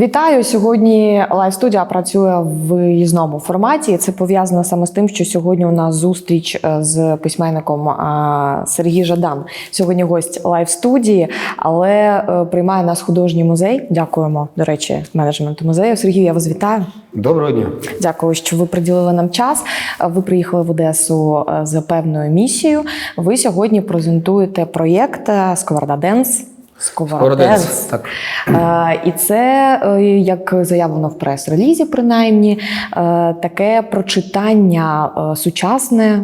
Вітаю сьогодні. Лайв студія працює в виїзному форматі. Це пов'язано саме з тим, що сьогодні у нас зустріч е, з письменником Сергій Жадан. Сьогодні гость лайв студії, але е, приймає нас художній музей. Дякуємо, до речі, менеджменту музею. Сергій, я вас вітаю. Доброго дня. Дякую, що ви приділили нам час. Ви приїхали в Одесу е, з певною місією. Ви сьогодні презентуєте проєкт Сковорода Денс. Сковорода Так. Е, І це, е, як заявлено в прес-релізі, принаймні, е, таке прочитання сучасне.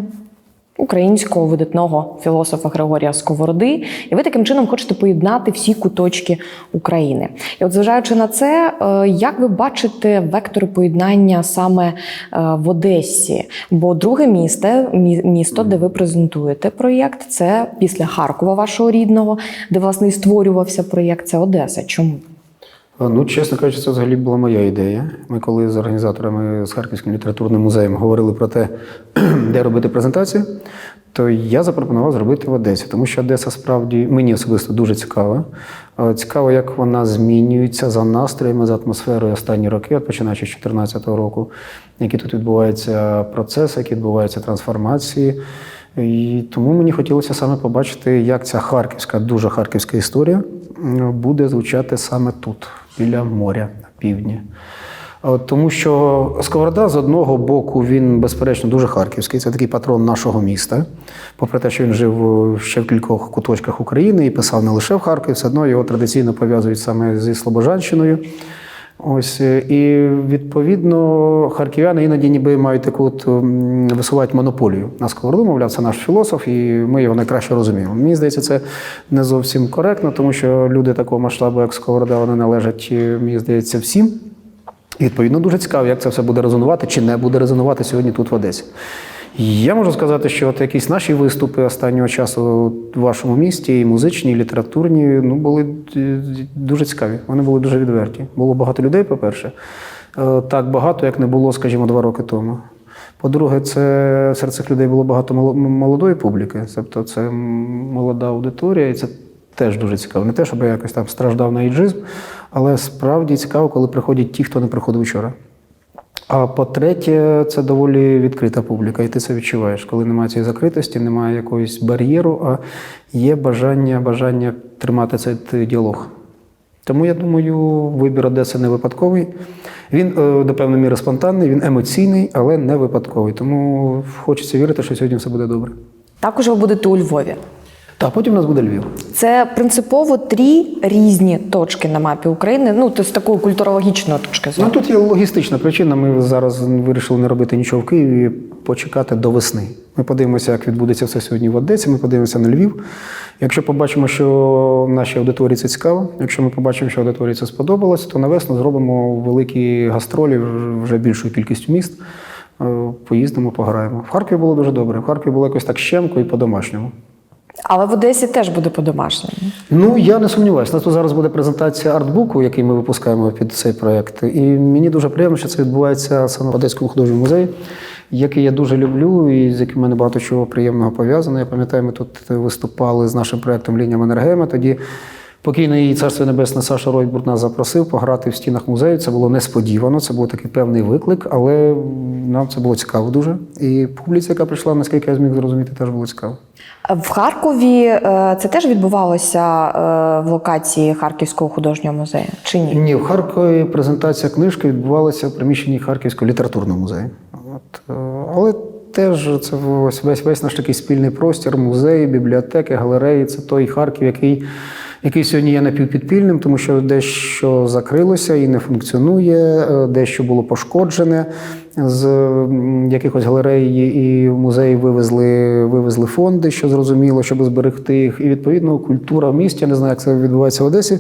Українського видатного філософа Григорія Сковороди, і ви таким чином хочете поєднати всі куточки України. І от, зважаючи на це, е, як ви бачите вектори поєднання саме е, в Одесі? Бо друге місто, місто, де ви презентуєте проєкт, це після Харкова, вашого рідного, де власне і створювався проєкт. Це Одеса. Чому? Ну, чесно кажучи, це взагалі була моя ідея. Ми коли з організаторами з Харківським літературним музеєм говорили про те, де робити презентацію, то я запропонував зробити в Одесі, тому що Одеса справді мені особисто дуже цікава. Цікаво, як вона змінюється за настроями, за атмосферою останні роки, от починаючи з 2014 року, які тут відбуваються процеси, які відбуваються трансформації. І тому мені хотілося саме побачити, як ця харківська, дуже харківська історія буде звучати саме тут, біля моря на півдні. Тому що Сковорода з одного боку він, безперечно, дуже харківський. Це такий патрон нашого міста. Попри те, що він жив ще в кількох куточках України і писав не лише в Харкові, все одно його традиційно пов'язують саме зі Слобожанщиною. Ось е, і відповідно харків'яни іноді ніби мають таку от висувають монополію на сковороду, мовляв, це наш філософ, і ми його найкраще розуміємо. Мені здається, це не зовсім коректно, тому що люди такого масштабу, як сковорода, вони належать, е, мені здається, всім. І, відповідно, дуже цікаво, як це все буде резонувати чи не буде резонувати сьогодні тут в Одесі. Я можу сказати, що от якісь наші виступи останнього часу в вашому місті, і музичні, і літературні, ну були е, дуже цікаві. Вони були дуже відверті. Було багато людей, по-перше, Е, так багато, як не було, скажімо, два роки тому. По-друге, це серед цих людей було багато молодої публіки, тобто це молода аудиторія, і це теж дуже цікаво. Не те, щоб я якось там страждав на іджизм, але справді цікаво, коли приходять ті, хто не приходив вчора. А по-третє, це доволі відкрита публіка, і ти це відчуваєш, коли немає цієї закритості, немає якогось бар'єру, а є бажання, бажання тримати цей діалог. Тому я думаю, вибір Одеси не випадковий. Він е, до певної міри спонтанний, він емоційний, але не випадковий. Тому хочеться вірити, що сьогодні все буде добре. Також ви будете у Львові. Так, потім у нас буде Львів. Це принципово три різні точки на мапі України. Ну, то з такої культурологічної точки зору. Ну тут є логістична причина. Ми зараз вирішили не робити нічого в Києві, почекати до весни. Ми подивимося, як відбудеться все сьогодні в Одесі. Ми подивимося на Львів. Якщо побачимо, що нашій аудиторії це цікаво, якщо ми побачимо, що аудиторії це сподобалось, то на весну зробимо великі гастролі вже більшою кількістю міст. Е, Поїздимо, пограємо. В Харкові було дуже добре. В Харкові було якось так щемко і по-домашньому. Але в Одесі теж буде по-домашньому. Ну, я не сумніваюся. На то зараз буде презентація артбуку, який ми випускаємо під цей проект. І мені дуже приємно, що це відбувається саме в Одеському художньому музеї, який я дуже люблю і з яким мене багато чого приємного пов'язано. Я пам'ятаю, ми тут виступали з нашим проектом Лінія Енергема. Тоді покійний царство небесне Саша Ройбурт нас запросив пограти в стінах музею. Це було несподівано, це був такий певний виклик, але нам це було цікаво дуже. І публіці, яка прийшла, наскільки я зміг зрозуміти, теж було цікаво. В Харкові е, це теж відбувалося е, в локації Харківського художнього музею чи ні? Ні, в Харкові презентація книжки відбувалася в приміщенні Харківського літературного музею. От, е, але теж це ось весь весь наш такий спільний простір, музеї, бібліотеки, галереї. Це той Харків, який, який сьогодні є напівпідпільним, тому що дещо закрилося і не функціонує, е, дещо було пошкоджене. З якихось галерей і музеїв вивезли, вивезли фонди, що зрозуміло, щоб зберегти їх. І відповідно культура в місті. Я не знаю, як це відбувається в Одесі.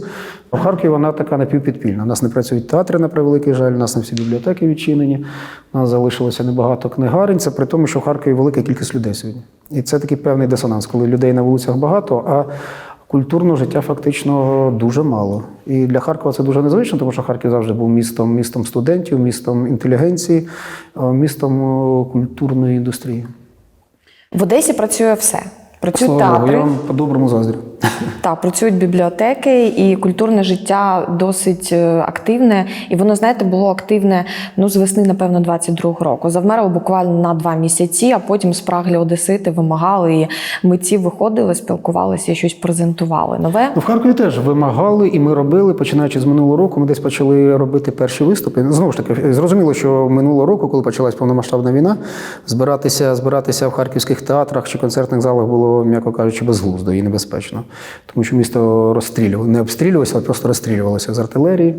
В Харкові вона така напівпідпільна. У нас не працюють театри, на превеликий жаль, у нас не всі бібліотеки відчинені. У нас залишилося небагато книгарень. Це при тому, що в Харкові велика кількість людей сьогодні. І це такий певний дисонанс, коли людей на вулицях багато, а культурного життя фактично дуже мало. І для Харкова це дуже незвично, тому що Харків завжди був містом, містом студентів, містом інтелігенції, е, містом е, культурної індустрії. В Одесі працює все. Працюють Слава Богу, я вам по-доброму заздрю. Так, працюють бібліотеки, і культурне життя досить е, активне. І воно, знаєте, було активне ну, з весни, напевно, 22-го року. Завмерло буквально на два місяці, а потім спраглі одесити вимагали, і митці виходили, спілкувалися і щось презентували. Нове Ну, в Харкові теж вимагали, і ми робили, починаючи з минулого року, ми десь почали робити перші виступи. Знову ж таки, зрозуміло, що минулого року, коли почалась повномасштабна війна, збиратися, збиратися в харківських театрах чи концертних залах було, м'яко кажучи, безглуздо і небезпечно. Тому що місто розстрілювало, не обстрілювалося, а просто розстрілювалося з артилерії.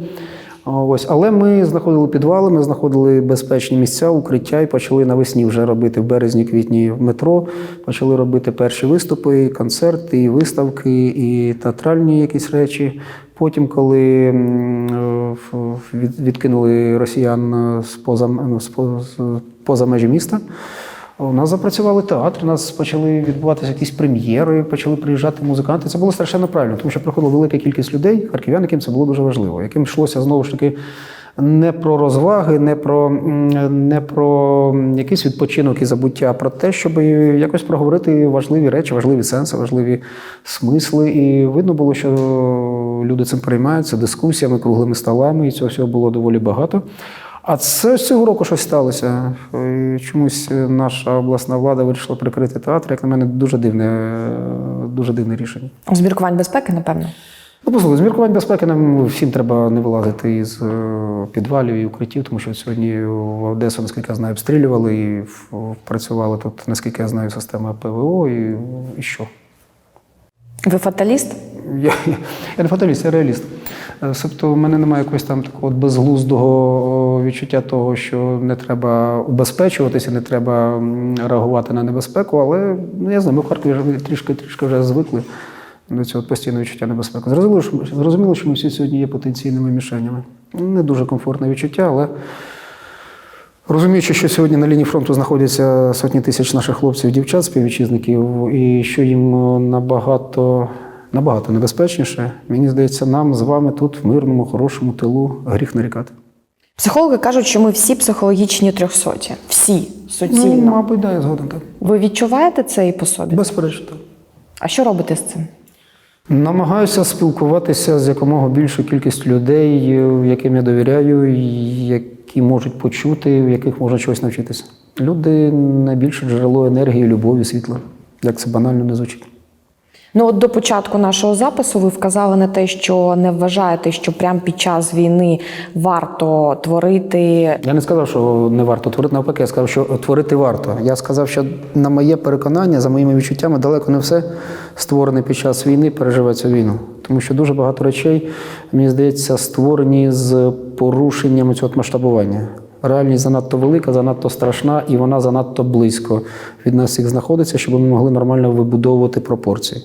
Ось, але ми знаходили підвали, ми знаходили безпечні місця, укриття і почали навесні вже робити в березні-квітні метро. Почали робити перші виступи, і концерти, і виставки, і театральні якісь речі. Потім, коли відкинули росіян е, поза, поза межі міста. У нас запрацювали театри, у нас почали відбуватися якісь прем'єри, почали приїжджати музиканти. Це було страшенно правильно, тому що приходила велика кількість людей, харків'ян, яким це було дуже важливо, яким йшлося знову ж таки не про розваги, не про, не про якийсь відпочинок і забуття, а про те, щоб якось проговорити важливі речі, важливі сенси, важливі смисли. І видно було, що люди цим переймаються дискусіями, круглими столами, і цього всього було доволі багато. А це з цього року щось сталося. І Чомусь наша обласна влада вирішила прикрити театр. Як на мене, дуже дивне, дуже дивне рішення. з міркувань безпеки, напевно. Ну, послухай, з міркувань безпеки нам всім треба не вилазити із е, підвалів і укриттів, тому що сьогодні в Одесу, наскільки я знаю, обстрілювали і працювала тут, наскільки я знаю, система ПВО і, і що. Ви фаталіст? Я, я не фаталіст, я реаліст. Е, Тобто, в мене немає якогось там такого безглуздого відчуття того, що не треба убезпечуватися, не треба реагувати на небезпеку, але ну, я знаю, ми в Харкові трішки, трішки вже звикли до цього постійного відчуття небезпеки. Зрозуміло, що, зрозуміло, що ми всі сьогодні є потенційними мішенями. Не дуже комфортне відчуття, але Розуміючи, що сьогодні на лінії фронту знаходяться сотні тисяч наших хлопців, дівчат, співвітчизників, і що їм набагато, набагато небезпечніше, мені здається, нам з вами тут, в мирному, хорошому тилу, гріх нарікати. Психологи кажуть, що ми всі психологічні трьохсоті. Всі Ну, мабуть, да, я згоден так. Ви відчуваєте це і по собі? Безперечно, так. А що робите з цим? Намагаюся спілкуватися з якомога більшою кількістю людей, яким я довіряю, які можуть почути, в яких можна чогось навчитися. Люди найбільше джерело енергії, любові, світла. Як це банально не звучить. Ну, от до початку нашого запису ви вказали на те, що не вважаєте, що прямо під час війни варто творити. Я не сказав, що не варто творити навпаки, я сказав, що творити варто. Я сказав, що на моє переконання, за моїми відчуттями, далеко не все створене під час війни переживе цю війну. Тому що дуже багато речей, мені здається, створені з порушенням цього масштабування. Реальність занадто велика, занадто страшна, і вона занадто близько від нас всіх знаходиться, щоб ми могли нормально вибудовувати пропорції.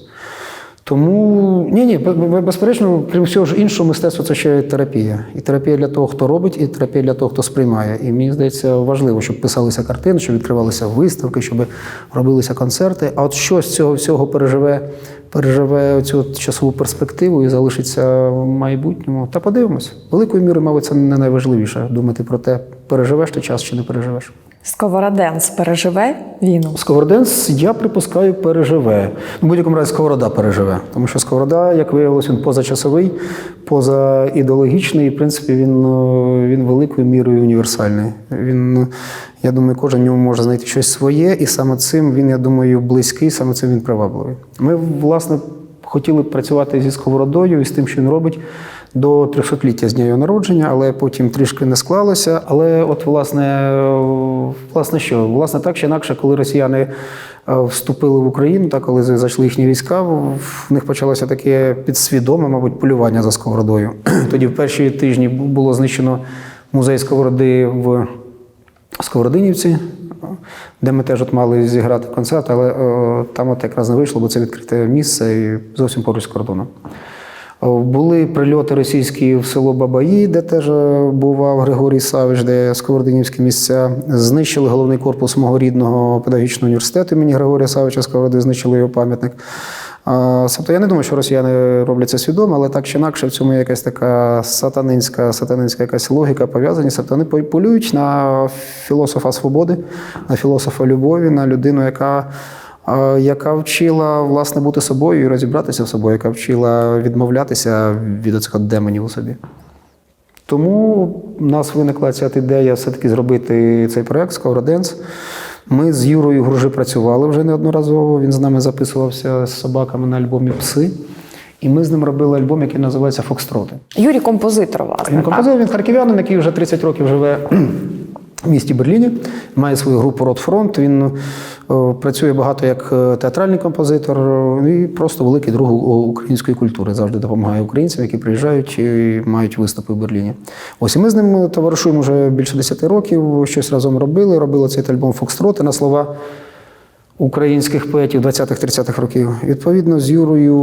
Тому ні, ні, бе- бе- безперечно, крім всього ж іншого, мистецтво це ще терапія. І терапія для того, хто робить, і терапія для того, хто сприймає. І мені здається, важливо, щоб писалися картини, щоб відкривалися виставки, щоб робилися концерти. А от що з цього всього переживе, переживе цю часову перспективу і залишиться в майбутньому. Та подивимось. Великою мірою, мабуть, це не найважливіше думати про те, переживеш ти час чи не переживеш. Сковороденс переживе війну. Сковороденс, я припускаю, переживе. В будь-якому разі сковорода переживе. Тому що сковорода, як виявилось, він позачасовий, позаідеологічний, і, в принципі, він, е, він великою мірою універсальний. Він, я думаю, кожен в ньому може знайти щось своє, і саме цим він, я думаю, близький, саме цим він привабливий. Ми, власне, хотіли б працювати зі сковородою і з тим, що він робить. До 300-ліття з дня народження, але потім трішки не склалося. Але, от, власне, власне, що? Власне, так чи інакше, коли росіяни е, вступили в Україну, так, коли зайшли їхні війська, в них почалося таке підсвідоме, мабуть, полювання за сковородою. Тоді в перші тижні було знищено музей сковороди в Сковородинівці, де ми теж от мали зіграти концерт, але е, там от якраз не вийшло, бо це відкрите місце і зовсім поруч з кордоном. Е, Були прильоти російські в село Бабаї, де теж е, бував Григорій Савич, де сковородинівські місця. Знищили головний корпус мого рідного педагогічного університету імені Григорія Савича Сковороди, знищили його пам'ятник. Тобто я не думаю, що росіяни роблять це свідомо, але так чи інакше в цьому є якась така сатанинська, сатанинська якась логіка пов'язаність. Тобто вони полюють на філософа свободи, на філософа любові, на людину, яка яка вчила власне бути собою і розібратися в собою, яка вчила відмовлятися від цих демонів у собі. Тому в нас виникла ця ідея все-таки зробити цей проект Сковороденс. Ми з Юрою Гружи працювали вже неодноразово. Він з нами записувався з собаками на альбомі Пси. І ми з ним робили альбом, який називається Фокстроти. Юрій композитор, власне. Він композитор, він харків'янин, який вже 30 років живе в місті Берліні, має свою групу Ротфронт. Він працює багато як е, театральний композитор і просто великий друг української культури. Завжди допомагає українцям, які приїжджають і мають виступи в Берліні. Ось і ми з ним товаришуємо вже більше 10 років, щось разом робили. Робили цей альбом Фокстроти на слова українських поетів 20-30-х років. Відповідно, з Юрою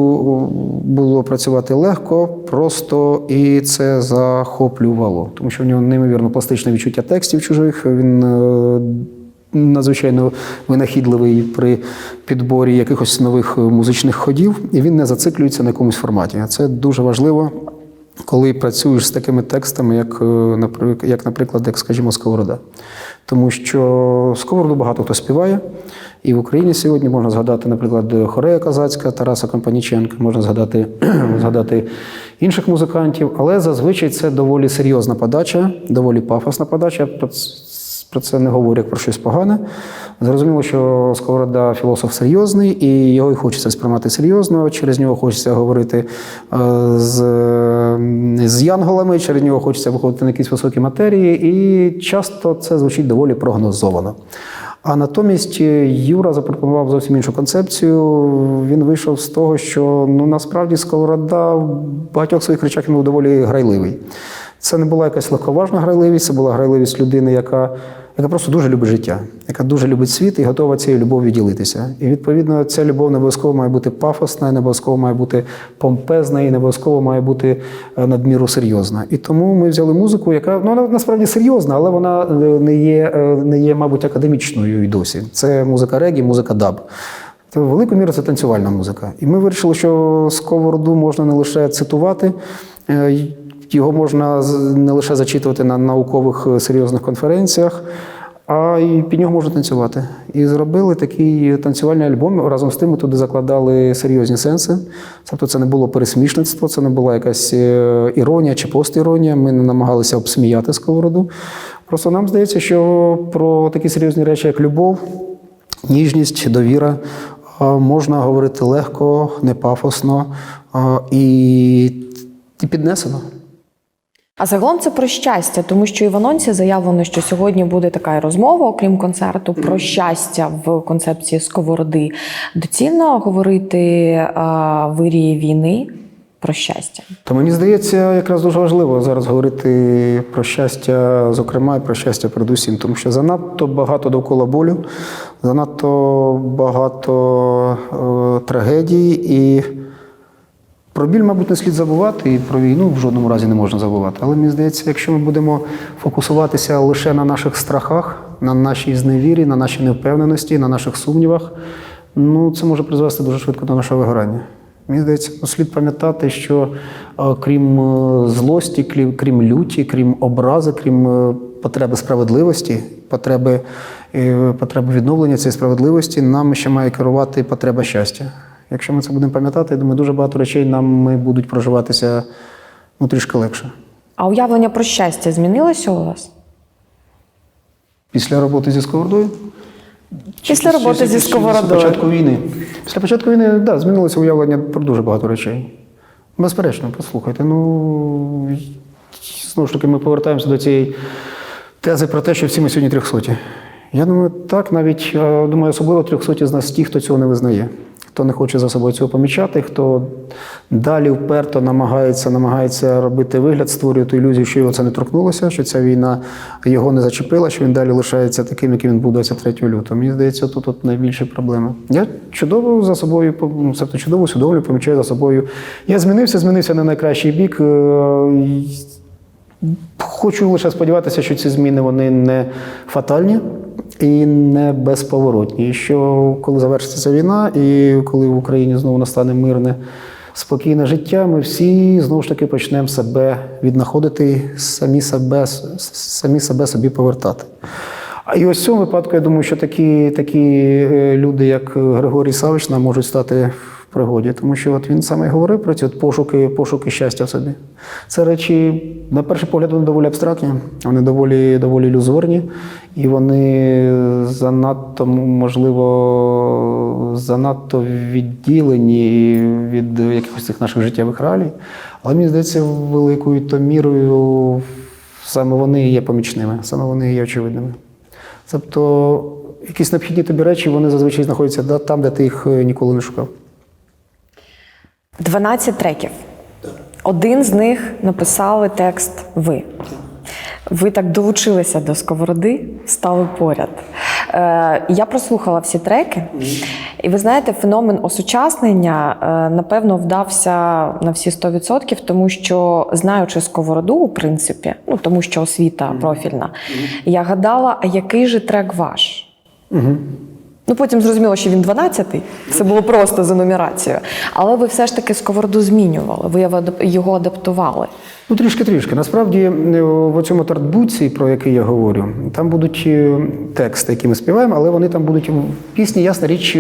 було працювати легко, просто і це захоплювало, тому що в нього неймовірно пластичне відчуття текстів чужих. Він е, надзвичайно винахідливий при підборі якихось нових е, музичних ходів, і він не зациклюється на якомусь форматі. Це дуже важливо. Коли працюєш з такими текстами, як, е, як, наприклад, як, скажімо, Сковорода. Тому що Сковороду багато хто співає. І в Україні сьогодні можна згадати, наприклад, Хорея Казацька, Тараса Компаніченка, можна згадати, згадати інших музикантів, але зазвичай це доволі серйозна подача, доволі пафосна подача. Про це не говорю як про щось погане. Зрозуміло, що Сковорода філософ серйозний, і його і хочеться сприймати серйозно. Через нього хочеться говорити е, з, з янголами, через нього хочеться виходити на якісь високі матерії, і часто це звучить доволі прогнозовано. А натомість Юра запропонував зовсім іншу концепцію. Він вийшов з того, що ну насправді Сковорода в багатьох своїх речах був доволі грайливий. Це не була якась легковажна грайливість, це була грайливість людини, яка, яка просто дуже любить життя, яка дуже любить світ і готова цією любов'ю ділитися. І відповідно ця любов не обов'язково має бути пафосна, не обов'язково має бути помпезна і не обов'язково має бути е, надміру серйозна. І тому ми взяли музику, яка ну вона насправді серйозна, але вона е, не є, е, не є, мабуть, академічною і досі. Це музика регі, музика даб. Це велику міру це танцювальна музика. І ми вирішили, що сковороду можна не лише цитувати, його можна не лише зачитувати на наукових е, серйозних конференціях, а й під нього можна танцювати. І зробили такий танцювальний альбом. Разом з тим ми туди закладали серйозні сенси. Тобто це не було пересмішництво, це не була якась е, іронія чи постіронія. Ми не намагалися обсміяти сковороду. Просто нам здається, що про такі серйозні речі, як любов, ніжність, довіра. Можна говорити легко, не пафосно і піднесено. А загалом це про щастя, тому що і в анонсі заявлено, що сьогодні буде така розмова, окрім концерту, про щастя в концепції сковороди. Доцільно говорити а, в вирії війни про щастя. То мені здається, якраз дуже важливо зараз говорити про щастя, зокрема, і про щастя передусім, тому що занадто багато довкола болю, занадто багато е, трагедій і. Про біль, мабуть, не слід забувати, і про війну в жодному разі не можна забувати. Але мені здається, якщо ми будемо фокусуватися лише на наших страхах, на нашій зневірі, на нашій невпевненості, на наших сумнівах, ну це може призвести дуже швидко до нашого вигорання. Мені здається, ну, слід пам'ятати, що е, крім е, злості, крім, крім люті, крім образи, крім е, потреби справедливості, потреби, потреби відновлення цієї справедливості, нам ще має керувати потреба щастя. Якщо ми це будемо пам'ятати, я думаю, дуже багато речей нам будуть проживатися ну, трішки легше. А уявлення про щастя змінилося у вас? Після роботи зі сковородою? Після роботи зі Після початку війни. Після початку війни, так, да, змінилося уявлення про дуже багато речей. Безперечно, послухайте. Ну, знову ж таки, ми повертаємося до цієї тези про те, що всі ми сьогодні трьохсоті. Я думаю, так, навіть думаю, особливо трьохсоті з нас ті, хто цього не визнає. Хто не хоче за собою цього помічати, хто далі вперто намагається, намагається робити вигляд, створювати ілюзію, що його це не торкнулося, що ця війна його не зачепила, що він далі лишається таким, яким він був 23 лютого. Мені здається, тут от найбільші проблеми. Я чудово за собою, тобто чудово усвідомлюю, помічаю за собою. Я змінився, змінився на найкращий бік. е, Хочу лише сподіватися, що ці зміни вони не фатальні і не безповоротні. І що коли завершиться війна, і коли в Україні знову настане мирне, спокійне життя, ми всі знову ж таки почнемо себе віднаходити, самі себе, самі себе собі повертати. І ось в цьому випадку я думаю, що такі, такі е, люди, як Григорій Савич, нам можуть стати в пригоді, тому що от він саме говорив про ці от пошуки, пошуки щастя в собі. Це речі, на перший погляд, вони доволі абстрактні, вони доволі, доволі ілюзорні, і вони занадто, можливо, занадто відділені від якихось цих наших життєвих реалій. Але мені здається, великою то мірою саме вони є помічними, саме вони є очевидними. Тобто, якісь необхідні тобі речі, вони зазвичай знаходяться там, де ти їх е, ніколи не шукав. 12 треків. Один з них написали текст ви. Ви так долучилися до сковороди, стали поряд. Е, я прослухала всі треки, і ви знаєте, феномен осучаснення е, напевно вдався на всі 100%, тому що знаючи сковороду, у принципі, ну тому що освіта профільна, я гадала, а який же трек ваш? Угу. Ну потім зрозуміло, що він 12-й. Це було просто за нумерацією. Але ви все ж таки сковороду змінювали, ви його його адаптували. Ну, трішки-трішки. Насправді, е, в цьому тартбуці, про який я говорю, там будуть е, тексти, які ми співаємо, але вони там будуть в пісні, ясна річ,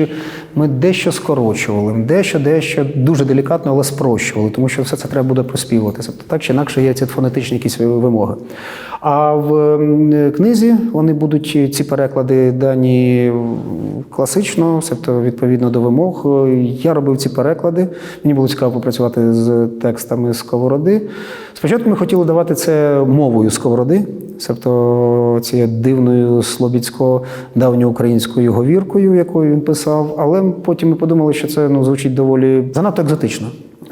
ми дещо скорочували, дещо, дещо дуже делікатно, але спрощували, тому що все це треба буде проспівувати. Тобто так чи інакше є ці фонетичні якісь вимоги. А в книзі вони будуть е, ці переклади дані класично, тобто відповідно до вимог. Я робив ці переклади. Мені було цікаво попрацювати з текстами сковороди. Спочатку ми хотіли давати це мовою сковороди, тобто цією дивною слобідсько давньоукраїнською говіркою, якою він писав. Але потім ми подумали, що це ну, звучить доволі занадто екзотично.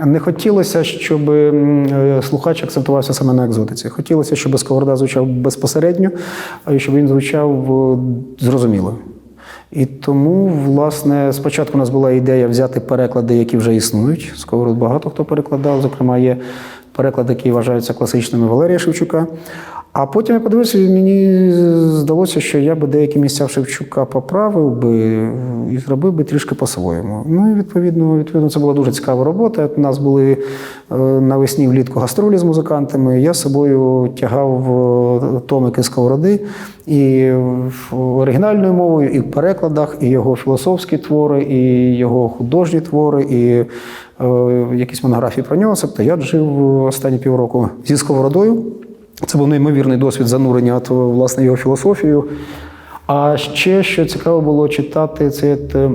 Не хотілося, щоб е, слухач акцентувався саме на екзотиці. Хотілося, щоб сковорода звучав безпосередньо, а щоб він звучав е, зрозуміло. І тому, власне, спочатку у нас була ідея взяти переклади, які вже існують. Сковороду багато хто перекладав. Зокрема, є переклади, які вважаються класичними Валерія Шевчука. А потім я подивився, і мені здалося, що я би деякі місця Шевчука поправив би і зробив би трішки по-своєму. Ну і відповідно, відповідно, це була дуже цікава робота. У нас були е, навесні влітку гастролі з музикантами. Я з собою тягав е, томики сковороди і в- оригінальною мовою, і в перекладах, і його філософські твори, і його художні твори, і якісь монографії про нього. Тобто я жив останні півроку зі сковородою. Це був неймовірний досвід занурення от, власне його філософію. А ще що цікаво було читати, це е,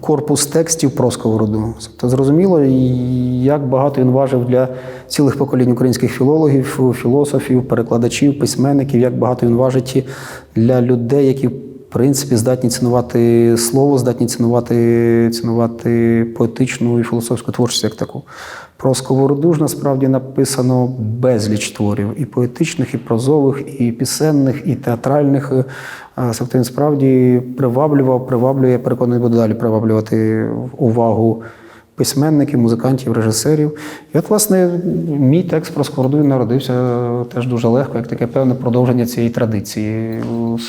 корпус текстів про сковороду. Тобто зрозуміло, як багато він важив для цілих поколінь українських філологів, філософів, перекладачів, письменників, як багато він важить для людей, які принципі здатні цінувати слово, здатні цінувати, цінувати поетичну і філософську творчість як таку. Про сковороду ж насправді написано безліч творів і поетичних, і прозових, і пісенних, і театральних. Е, Тобто він справді приваблював, приваблює, переконаний буде далі приваблювати увагу письменників, музикантів, режисерів. І от, власне, мій текст про сковороду народився теж дуже легко, як таке певне продовження цієї традиції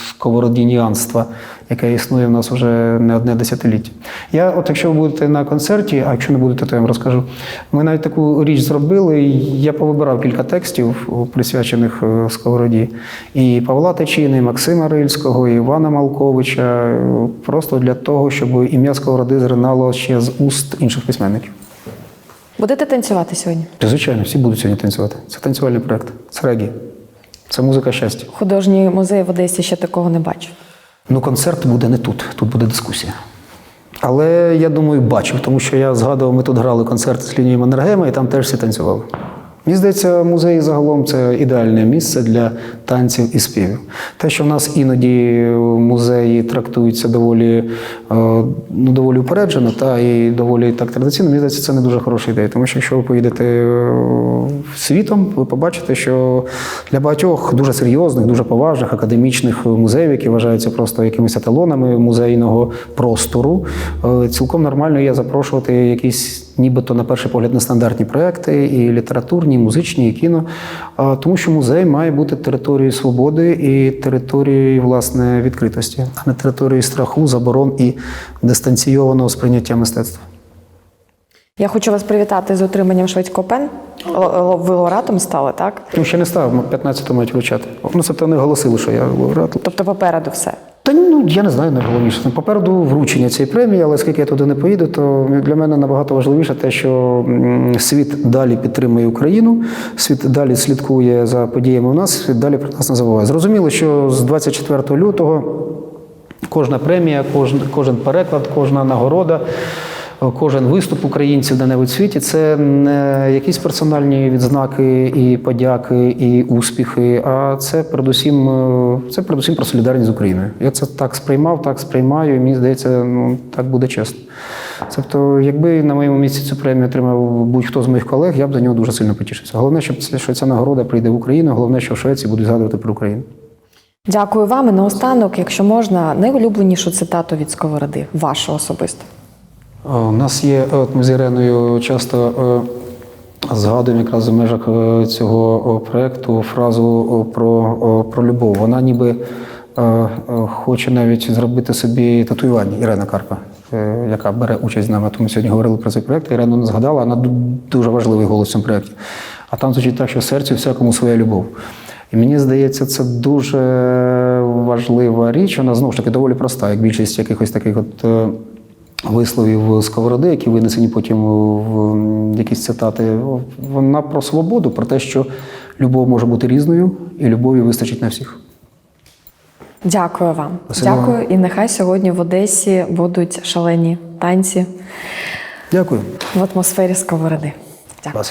сковородініанства, яке існує в нас вже не одне десятиліття. Я, от якщо ви будете на концерті, а якщо не будете, то я вам розкажу. Ми навіть таку річ зробили. Я повибирав кілька текстів, присвячених е, сковороді. І Павла Тичини, і Максима Рильського, і Івана Малковича, е, просто для того, щоб ім'я сковороди зринало ще з уст інших письменників. Будете танцювати сьогодні? Звичайно, всі будуть сьогодні танцювати. Це танцювальний проект. Це регі. Це музика щастя. Художній музей в Одесі ще такого не бачив. Ну, концерт буде не тут, тут буде дискусія. Але я думаю, бачив, тому що я згадував, ми тут грали концерт з лінією Маннергейма, і там теж всі танцювали. Мені здається, музей загалом це ідеальне місце для танців і співів. Те, що в нас іноді музеї трактуються доволі, е, ну, доволі упереджено та і доволі так традиційно, мені здається, це не дуже хороша ідея. Тому що якщо ви поїдете е, світом, ви побачите, що для багатьох дуже серйозних, дуже поважних академічних музеїв, які вважаються просто якимись еталонами музейного простору, е, цілком нормально є запрошувати якісь нібито на перший погляд нестандартні проекти, і літературні, і музичні, і кіно. Тому що музей має бути територією свободи і територією власне відкритості, а не територією страху, заборон і дистанційованого сприйняття мистецтва. Я хочу вас привітати з отриманням пен. Ви лауреатом стали, так? Ну, ще не став, 15-го мають вручати. Ну, тобто не оголосили, що я лауреат. Тобто попереду все. Та ну я не знаю найголовніше. Попереду вручення цієї премії, але оскільки я туди не поїду, то для мене набагато важливіше те, що світ далі підтримує Україну, світ далі слідкує за подіями у нас, світ далі про нас не забуває. Зрозуміло, що з 24 лютого кожна премія, кожен, кожен переклад, кожна нагорода. Кожен виступ українців де-небудь в світі це не якісь персональні відзнаки і подяки, і успіхи, а це передусім, е, це передусім про солідарність з Україною. Я це так сприймав, так сприймаю, і мені здається, ну так буде чесно. Тобто, якби на моєму місці цю премію отримав будь-хто з моїх колег, я б за нього дуже сильно потішився. Головне, щоб це- що ця нагорода прийде в Україну, головне, що в Швеції будуть згадувати про Україну. Дякую вам. І наостанок, якщо можна, найулюбленішу цитату від Сковороди, вашу особисто. У нас є, от ми з Іреною часто е, згадуємо якраз в межах е, цього о, проекту фразу про, про любов. Вона ніби е, е, хоче навіть зробити собі татуювання Ірена Карпа, е, яка бере участь з нами. Тому сьогодні говорили про цей проект. Ірена не згадала, вона дуже важливий голос в цьому проєкті. А там звучить так, що в серці всякому своя любов. І мені здається, це дуже важлива річ. Вона знову ж таки доволі проста, як більшість якихось таких от. Висловів Сковороди, які винесені потім в якісь цитати. Вона про свободу, про те, що любов може бути різною, і любові вистачить на всіх. Дякую вам. Спасибо. Дякую. І нехай сьогодні в Одесі будуть шалені танці Дякую. в атмосфері Сковороди. Дякую.